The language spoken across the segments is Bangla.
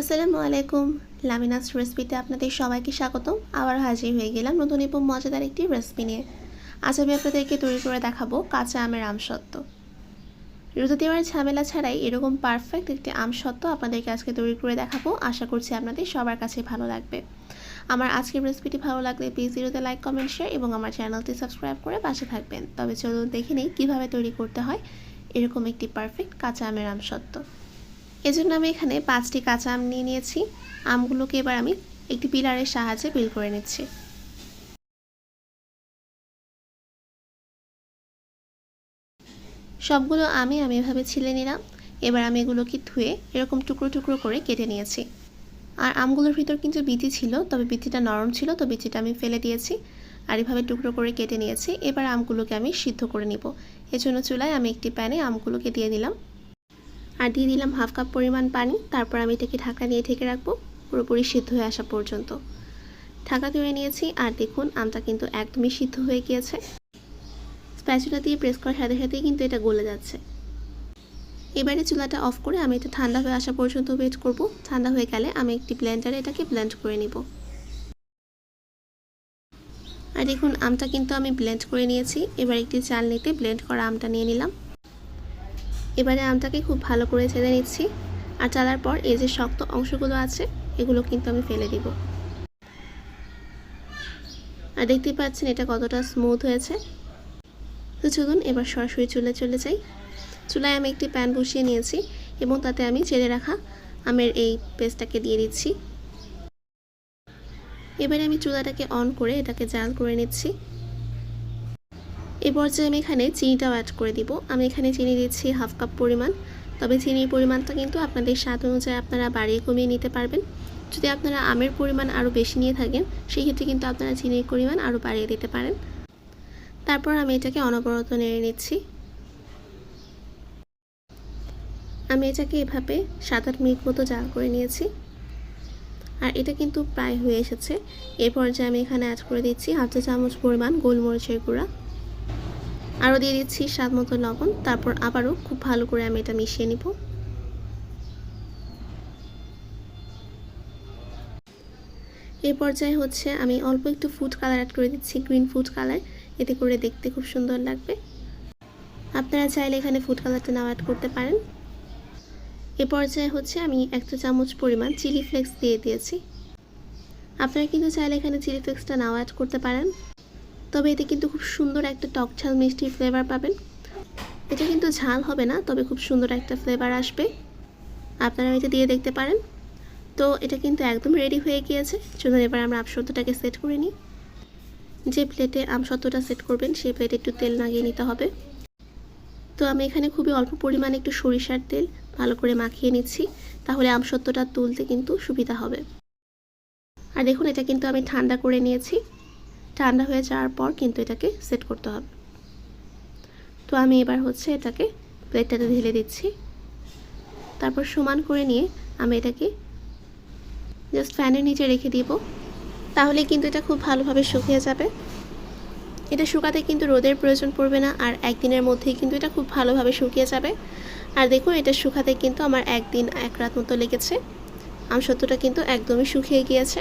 আসসালামু আলাইকুম। লামিনাস রেসিপিতে আপনাদের সবাইকে স্বাগতম। আবার হাজির হয়ে গেলাম নতুন এবং মজাদার একটি রেসিপি নিয়ে। আজ আমি আপনাদেরকে তৈরি করে দেখাবো কাঁচা আমের আমসত্ত্ব। রোদে দেওয়ার ঝামেলা ছাড়াই এরকম পারফেক্ট একটি আমসত্ত্ব আপনাদেরকে আজকে তৈরি করে দেখাবো। আশা করছি আপনাদের সবার কাছে ভালো লাগবে। আমার আজকের রেসিপিটি ভালো লাগলে প্লিজ জিরোতে লাইক কমেন্ট শেয়ার এবং আমার চ্যানেলটি সাবস্ক্রাইব করে পাশে থাকবেন। তবে চলুন দেখে নেই কীভাবে তৈরি করতে হয় এরকম একটি পারফেক্ট কাঁচা আমের আমসত্ত্ব। এজন্য আমি এখানে পাঁচটি কাঁচা আম নিয়ে নিয়েছি। আমগুলোকে এবার আমি একটি পিলারের সাহায্যে বিল করে নিচ্ছি। সবগুলো আমি আমি এভাবে ছিলে নিলাম। এবার আমি এগুলোকে ধুয়ে এরকম টুকরো টুকরো করে কেটে নিয়েছি। আর আমগুলোর ভিতর কিন্তু বিচি ছিল, তবে বিচিটা নরম ছিল, তো বিচিটা আমি ফেলে দিয়েছি আর এভাবে টুকরো করে কেটে নিয়েছি। এবার আমগুলোকে আমি সিদ্ধ করে নিব। এজন্য চুলায় আমি একটি প্যানে আমগুলোকে দিয়ে দিলাম। আর দিয়ে দিলাম হাফ কাপ পরিমাণ পানি। তারপর আমি এটাকে ঢাকা দিয়ে ঢেকে রাখব, পুরোপুরি সিদ্ধ হয়ে আসা পর্যন্ত। ঢাকা তুলে নিয়েছি, আর দেখুন আমটা কিন্তু একদমই সিদ্ধ হয়ে গিয়েছে। স্প্যাচুলা দিয়ে প্রেস করার সাথে সাথেই কিন্তু এটা গলে যাচ্ছে। এবারে চুলাটা অফ করে আমি এটা ঠান্ডা হয়ে আসা পর্যন্ত ওয়েট করব। ঠান্ডা হয়ে গেলে আমি একটি ব্লেন্ডারে এটাকে ব্লেন্ড করে নিব। আর দেখুন আমটা কিন্তু আমি ব্লেন্ড করে নিয়েছি। এবার একটি চাল নিতে ব্লেন্ড করা আমটা নিয়ে নিলাম। এবারে আমটাকে খুব ভালো করে ছেড়ে নিচ্ছি। আর চালার পর এই যে শক্ত অংশগুলো আছে, এগুলো কিন্তু আমি ফেলে দিব। আর দেখতে পাচ্ছেন এটা কতটা স্মুথ হয়েছে। তো চলুন এবার সরাসরি চুলে চলে যাই। চুলায় আমি একটি প্যান বসিয়ে নিয়েছি এবং তাতে আমি ছেড়ে রাখা আমের এই পেস্টটাকে দিয়ে দিচ্ছি। এবারে আমি চুলাটাকে অন করে এটাকে জাল করে নিচ্ছি। এই পর্যায়ে আমি এখানে চিনিটাও অ্যাড করে দিব। আমি এখানে চিনি দিচ্ছি হাফ কাপ পরিমাণ। তবে চিনির পরিমাণটা কিন্তু আপনাদের স্বাদ অনুযায়ী আপনারা বাড়িয়ে কমিয়ে নিতে পারবেন। যদি আপনারা আমের পরিমাণ আরও বেশি নিয়ে থাকেন সেই ক্ষেত্রে কিন্তু আপনারা চিনির পরিমাণ আরও বাড়িয়ে দিতে পারেন। তারপর আমি এটাকে অনবরত নেড়ে নিচ্ছি। আমি এটাকে এভাবে সাত আট মিনিট মতো জাল করে নিয়েছি। আর এটা কিন্তু প্রায় হয়ে এসেছে। এর পর্যায়ে আমি এখানে অ্যাড করে দিচ্ছি হাফ চা চামচ পরিমাণ গোলমরিচের গুঁড়া। আরও দিয়ে দিচ্ছি স্বাদ মতো লবণ, তারপর আবারও খুব ভালো করে আমি এটা মিশিয়ে নিব। এই পর্যায়ে হচ্ছে আমি অল্প একটু ফুড কালার অ্যাড করে দিচ্ছি গ্রিন ফুড কালার এতে করে দেখতে খুব সুন্দর লাগবে। আপনারা চাইলে এখানে ফুড কালারটা নাও অ্যাড করতে পারেন। এ পর্যায়ে হচ্ছে আমি একটা চামচ পরিমাণ চিলি ফ্লেক্স দিয়ে দিয়েছি। আপনারা কিন্তু চাইলে এখানে চিলি ফ্লেক্সটা নাও অ্যাড করতে পারেন। তবে এতে কিন্তু খুব সুন্দর একটা টক ঝাল মিষ্টির ফ্লেভার পাবেন। এটা কিন্তু ঝাল হবে না, তবে খুব সুন্দর একটা ফ্লেভার আসবে। আপনারা এটা দিয়ে দেখতে পারেন। তো এটা কিন্তু একদম রেডি হয়ে গিয়েছে। চলুন এবার আমরা আমসত্ত্বটাকে সেট করে নিই। যে প্লেটে আমসত্ত্বটা সেট করবেন, সেই প্লেটে একটু তেল লাগিয়ে নিতে হবে। তো আমি এখানে খুবই অল্প পরিমাণে একটু সরিষার তেল ভালো করে মাখিয়ে নিচ্ছি। তাহলে আমসত্ত্বটা তুলতে কিন্তু সুবিধা হবে। আর দেখুন, এটা কিন্তু আমি ঠান্ডা করে নিয়েছি। ঠান্ডা হয়ে যাওয়ার পর কিন্তু এটাকে সেট করতে হবে। তো আমি এবার হচ্ছে এটাকে প্লেটটাতে ঢেলে দিচ্ছি। তারপর সমান করে নিয়ে আমি এটাকে জাস্ট ফ্যানের নিচে রেখে দিব। তাহলে কিন্তু এটা খুব ভালোভাবে শুকিয়ে যাবে। এটা শুকাতে কিন্তু রোদের প্রয়োজন পড়বে না আর একদিনের মধ্যেই কিন্তু এটা খুব ভালোভাবে শুকিয়ে যাবে। আর দেখুন এটা শুকাতে কিন্তু আমার একদিন এক রাত মতো লেগেছে। আমসত্ত্বটা কিন্তু একদমই শুকিয়ে গিয়েছে।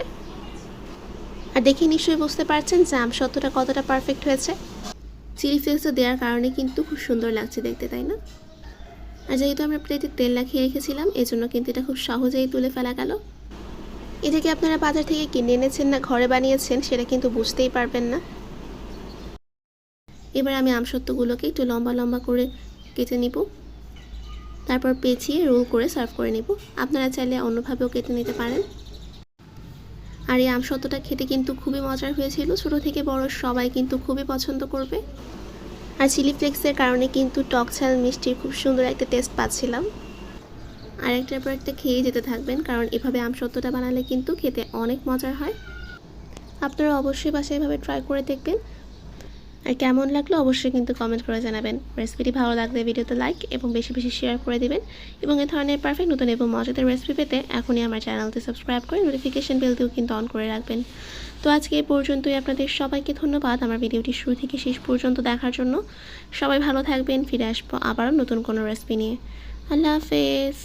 আর দেখে নিশ্চয়ই বুঝতে পারছেন যে আমসত্ত্বটা কতটা পারফেক্ট হয়েছে। চিলি ফ্লেক্সটা দেওয়ার কারণে কিন্তু খুব সুন্দর লাগছে দেখতে, তাই না? আর যেহেতু আমরা প্লেটে তেল লাগিয়ে রেখেছিলাম এই জন্য কিন্তু এটা খুব সহজেই তুলে ফেলা গেল। এটাকে আপনারা বাজার থেকে কিনে এনেছেন না, ঘরে বানিয়েছেন, সেটা কিন্তু বুঝতেই পারবেন না। এবার আমি আমসত্ত্বগুলোকে একটু লম্বা লম্বা করে কেটে নিব। তারপর পেঁচিয়ে রোল করে সার্ভ করে নিব। আপনারা চাইলে অন্যভাবেও কেটে নিতে পারেন। আর এই আমসত্ত্বটা খেতে কিন্তু খুবই মজার হয়েছিল। ছোট থেকে বড় সবাই কিন্তু খুবই পছন্দ করবে। আর চিলি ফ্লেক্সের কারণে কিন্তু টক ঝাল মিষ্টির খুব সুন্দর একটা টেস্ট পাচ্ছিলাম। আর একটার পর একটা খেয়ে যেতে থাকবেন, কারণ এভাবে আমসত্ত্বটা বানালে কিন্তু খেতে অনেক মজার হয়। আপনারা অবশ্যই বাসায় এভাবে ট্রাই করে দেখবেন। আর কেমন লাগল অবশ্যই কিন্তু কমেন্ট করে জানাবেন। রেসিপিটি ভালো লাগলে ভিডিওতে লাইক এবং বেশি বেশি শেয়ার করে দেবেন। এবং এ ধরনের পারফেক্ট নতুন এবং মজাদার রেসিপি পেতে এখনই আমার চ্যানেলটি সাবস্ক্রাইব করে নোটিফিকেশন বেলটিও কিন্তু অন করে রাখবেন। তো আজকে এই পর্যন্তই। আপনাদের সবাইকে ধন্যবাদ আমার ভিডিওটি শুরু থেকে শেষ পর্যন্ত দেখার জন্য। সবাই ভালো থাকবেন, ফিরে আসব আবারও নতুন কোনো রেসিপি নিয়ে। আল্লাহ হাফেজ।